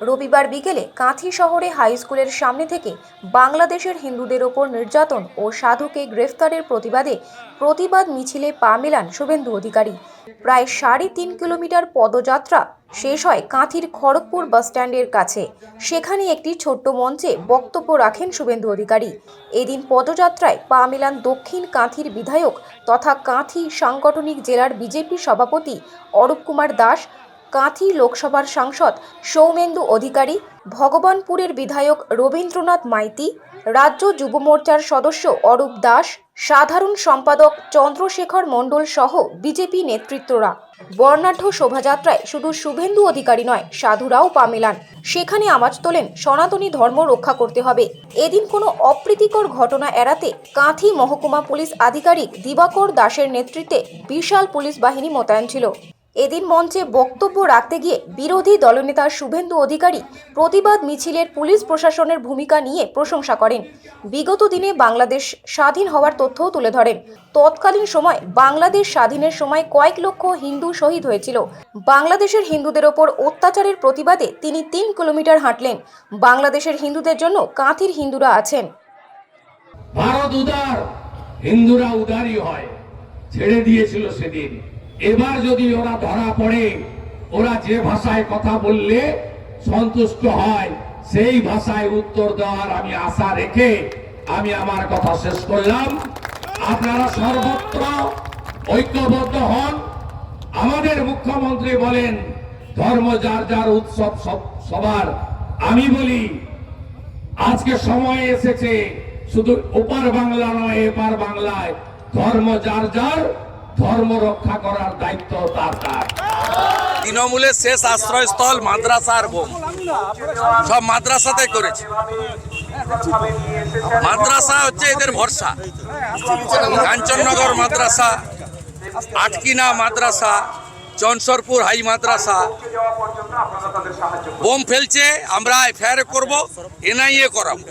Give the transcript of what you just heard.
রবিবার বিকেলে কাঁথি শহরে হাই স্কুলের সামনে থেকে বাংলাদেশের হিন্দুদের ওপর নির্যাতন ও সাধুকে গ্রেফতারের প্রতিবাদে প্রতিবাদ মিছিলে পা মেলান শুভেন্দু অধিকারী। প্রায় সাড়ে তিন কিলোমিটার পদযাত্রা শেষ হয় কাঁথির খড়গপুর বাসস্ট্যান্ডের কাছে। সেখানে একটি ছোট্ট মঞ্চে বক্তব্য রাখেন শুভেন্দু অধিকারী। এদিন পদযাত্রায় পা মেলান দক্ষিণ কাঁথির বিধায়ক তথা কাঁথি সাংগঠনিক জেলার বিজেপি সভাপতি অরূপ কুমার দাস কাঁথি লোকসভার সাংসদ সৌমেন্দু অধিকারী, ভগবানপুরের বিধায়ক রবীন্দ্রনাথ মাইতি, রাজ্য যুব মোর্চার সদস্য অরূপ দাস, সাধারণ সম্পাদক চন্দ্রশেখর মণ্ডল সহ বিজেপি নেতৃত্বরা। বর্ণাঢ্য শোভাযাত্রায় শুধু শুভেন্দু অধিকারী নয়, সাধুরাও পা মেলান। সেখানে আওয়াজ তোলেন, সনাতনী ধর্ম রক্ষা করতে হবে। এদিন কোনো অপ্রীতিকর ঘটনা এড়াতে কাঁথি মহকুমা পুলিশ আধিকারিক দিবাকর দাসের নেতৃত্বে বিশাল পুলিশ বাহিনী মোতায়েন ছিল। এদিন মঞ্চে বক্তব্য রাখতে গিয়ে বিরোধী দলনেতা শুভেন্দু অধিকারী প্রতিবাদ মিছিলের পুলিশ প্রশাসনের ভূমিকা নিয়ে প্রশংসা করেন। বিগত দিনে বাংলাদেশ স্বাধীন হওয়ার তথ্যও তুলে ধরেন। তৎকালীন সময় বাংলাদেশ স্বাধীনের সময় কয়েক লক্ষ হিন্দু শহীদ হয়েছিল। বাংলাদেশের হিন্দুদের ওপর অত্যাচারের প্রতিবাদে তিনি তিন কিলোমিটার হাঁটলেন। বাংলাদেশের হিন্দুদের জন্য কাঁথির হিন্দুরা আছেন। ভারত উদার, হিন্দুরা উদারই হয়। ছেড়ে দিয়েছিল সেদিন। এবার যদি ওরা ধরা পড়ে, ওরা যে ভাষায় কথা বললে সন্তুষ্ট হয়, সেই ভাষায় উত্তর দেওয়ার আমি আশা রেখে আমি আমার কথা শেষ করলাম। আপনারা সর্বত্র ঐক্যবদ্ধ হন। আমাদের মুখ্যমন্ত্রী বলেন, ধর্ম যার যার উৎসব সব- সবার। আমি বলি, আজকে সময় এসেছে, শুধু ওপার বাংলা নয়, এপার বাংলায়। ধর্ম যার যার ধর্ম রক্ষা করার দায়িত্ব তার তৃণমূলের শেষ আশ্রয়স্থল মাদ্রাসা আর বোম। সব মাদ্রাসাতে করেছে। মাদ্রাসা হচ্ছে এদের ভরসা। কাঞ্চননগর মাদ্রাসা, আটকিনা মাদ্রাসা, চনসরপুর হাই মাদ্রাসা। বোম ফেলছে, আমরা এফআইআর করব, এনআইএ করাবো।